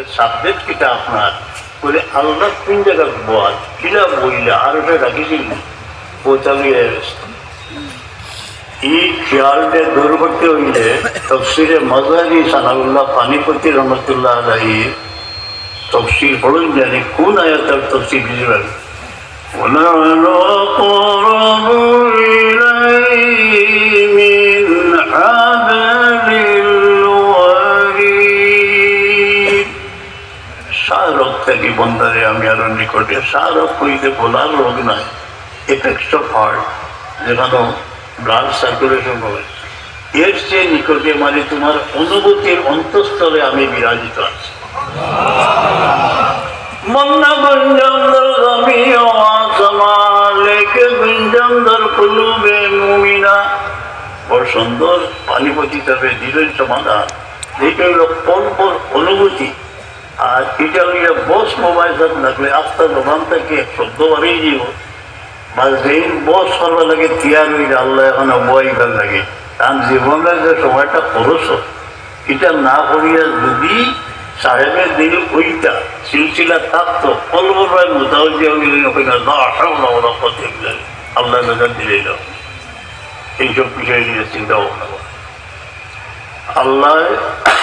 Subject কিটা আপনার বলে আল্লাহ কোন জায়গায় বল কিলা বইলে আর ওটা রাখিছিল পৌঁছালিয়ে ಈ ಖ್ಯಾಲ್ಗೆ ದೂರಪಟ್ಟಿ ಹೋಗಿದೆ ತಫ್ಸೀರೆ ಮಜಾರಿ ಸನಾವುಲ್ಲಾ ಪಾನಿಪತಿ ರಹಮತುಲ್ಲಾ ಅಲಹಿ তফসিল পড়ুন জানি কোন আয়াতের তফসিল দিবেন বন্ধারে আমি আরও নিকটে শাহরুখ কইতে বলার রোগ নয় এফেক্টস অফ হার্ট যেখানে ব্লাড সার্কুলেশন হবে। এর চেয়ে নিকটে মানে তোমার অনুভূতির অন্তঃস্থলে আমি বিরাজিত আছি। মন্না গুঞ্জন্দর কুলুবে মুমিনা। বড় সুন্দর পানিপতি তবে দিলের সমাধান এটা হলো পরপর অনুভূতি। আর হইলে বস মোবাইল হাত লাগলে আস্তে দোকান থেকে শব্দ বাড়িয়ে দিব যেই বস করবার লাগে তিয়ার আল্লাহ এখন বই ভালো লাগে। কারণ জীবনের যে সময়টা খরচ এটা না করিয়া যদি সাহেবের দিল ওইটা সিলসিলা থাকতো কলবর নজর দিলে চিন্তা আল্লাহ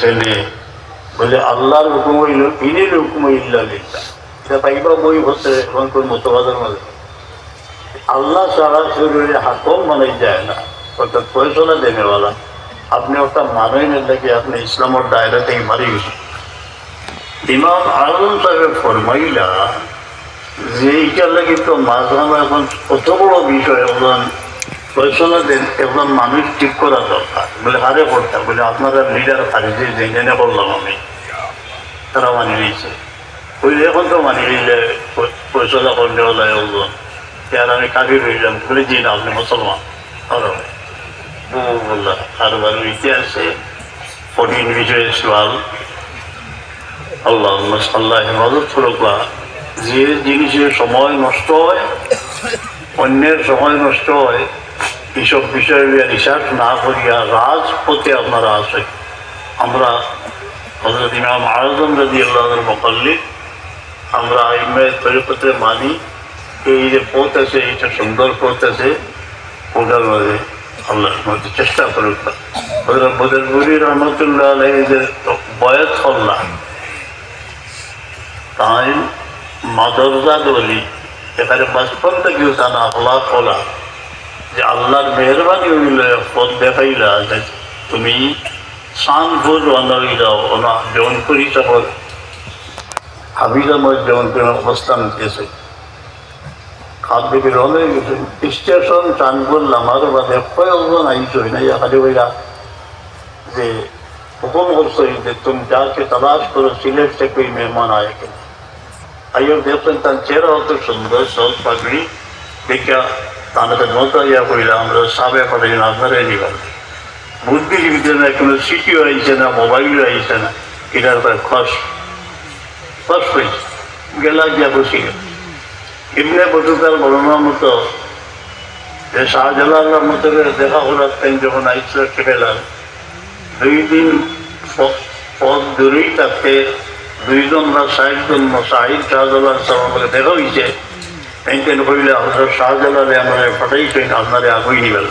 ছেলে বলে আল্লাহর হুকুম হইল ইনের হুকুম ইল্লা লিল্লাহ এটা পাইবা বই হচ্ছে এখন কোন মতবাদের মাঝে। আল্লাহ সারা শরীরে হাকম মানে যায় না। অর্থাৎ ফয়সলা দেনেওয়ালা আপনি ওটা মানেন নাকি আপনি ইসলামের দায়রা থেকে মারি গেছেন। ইমাম আলম সাহেব ফরমাইলা, যে এইটার লাগে তো মাঝখানে এখন কত বড় বিষয় এখন ফয়সলা দেন এখন মানুষ ঠিক করা দরকার। বলে হারে করতাম বলে, আপনারা লিডার খারিজি জেনে করলাম আমি, তারা মানিয়ে নিয়েছে। ওই এখন তো মানিয়ে নিলে ফয়সলা করলে হলো ওগুলো আর আমি কাবির হইলাম। বলে, জি আপনি মুসলমান। বললাম কারোবার ইতিহাসে কঠিন বিষয়ে সওয়াল। আল্লাহ আল্লাহ হেফাজত করুক যে জিনিসের সময় নষ্ট হয়, অন্যের সময় নষ্ট হয় এইসব বিষয়ে রিসার্চ না করিয়া রাজপথে আপনারা আসে আমরা হজরত ইমাম আজম রাজি আল্লাহর মকল্লিক আমরা ইমের তরিপত্রে মানি, এই যে পথ আছে, এটা সুন্দর পথ আছে ওটার মাঝে আল্লাহর মধ্যে চেষ্টা করুক। হজরত বদরপুরি রহমতুল্লাহ আলহ যে বয়স করলাম তাই মাদরজা বলি, এখানে বাঁচপন থেকেও তার আল্লাহ কলা যে আল্লাহর মেহরবানি হইল, পথ দেখাইলা যে তুমি সানপুর রওনা হয়ে যাও ওনা জৌনপুর হিসাবে হাবিজা মত জৌনপুর অবস্থান দিয়েছে। খাদ থেকে রওনা হয়ে গেছে। স্টেশন চানপুর লামার বাদে কয়েকজন আইসো না। খালি হইলা যে হুকুম করছ যে তুমি যাকে তালাশ করো, সিলেট থেকে মেহমান আয় কিনা আইও দেখবেন তার চেহারা অত সুন্দর সব পাগড়ি দেখা তাদের মতো ইয়া কইলা আমরা সাবে পাঠাই না আপনারা নিবেন বুদ্ধিজীবীদের না কোনো সিটিও আইছে না, মোবাইলও আইছে না এটার পরে খস খস হয়েছে গেলা গিয়া বসি গেল। এমনি বটুকার বর্ণনার মতো যে শাহজালালের মতো করে দেখা করার টাইম যখন আইসল কেটেলাম দুই দিন পথ দূরেই থাকতে দুইজন বা ষাটজন শাহিদ শাহজালাল সাহেবকে দেখা হয়েছে এইখানে কইলে হজরত শাহজালালে আমরা ফাটাইছেন আপনারা আগুই নিবেন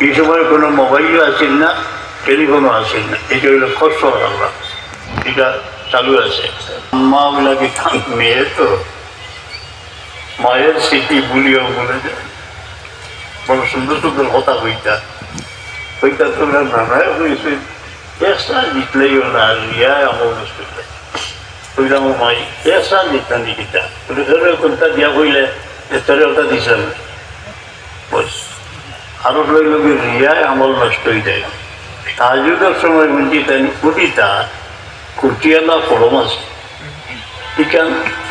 এই সময় কোনো মোবাইলও আসেন না, টেলিফোনও আসেন না। এটা হইল কষ্ট আল্লাহ। এটা চালু আছে। মা ওগুলাকে মেয়ে তো। মায়ের স্মৃতি ভুলিও বলে যায় বড় সুন্দর সুন্দর কথা কইতা। কইতা তোমরা নানায় হয়েছে এসা জিতলেই না রিয়া মুশকিল কইলাম মাই এসা জিতা নিকিতা বলে ধরে কোনটা দিয়া কইলে এতরে ওটা দিছিলাম বস আরও রইল রিয়ায় আমল নষ্ট হয়ে যায় তাজুদের সময় বুঝি তাই উঠিতা কুটিয়ালা পরম আছে ইকান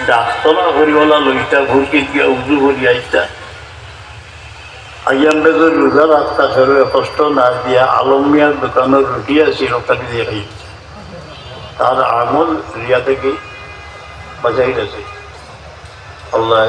ডাক্তরা করিওয়ালা লইতা ভুরকি দিয়া উজু করি আইতা আইয়াম বেগর রোজা রাস্তা কষ্ট না দিয়া আলমিয়ার দোকানের রুটি দিয়ে খাই তার আমল রিয়া থেকে বাজাই গেছে আল্লাহ